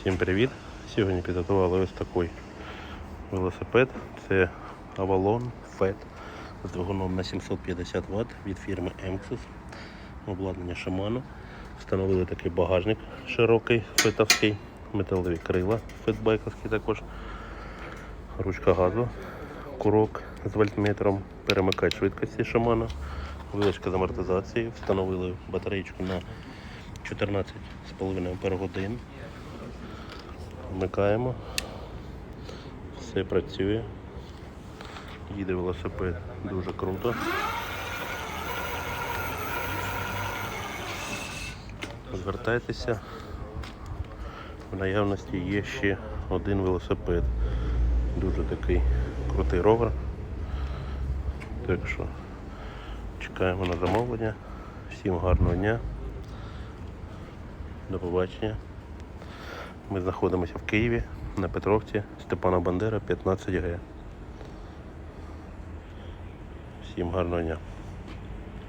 Всім привіт! Сьогодні підготували ось такий велосипед. Це Avalon FET з двигуном на 750 Вт від фірми Emxus. Обладнання Shimano. Встановили такий багажник широкий, фетовський, металеві крила фетбайковські також, ручка газу, курок з вольтметром, перемикач швидкості Shimano, вилочка з амортизації, встановили батареєчку на 14,5 Ах. Вмикаємо. Все працює. Їде велосипед дуже круто. Звертайтеся. В наявності є ще один велосипед. Дуже такий крутий ровер. Так що чекаємо на замовлення. Всім гарного дня. До побачення. Ми знаходимося в Києві на Петровці Степана Бандера 15Г. Всім гарного дня.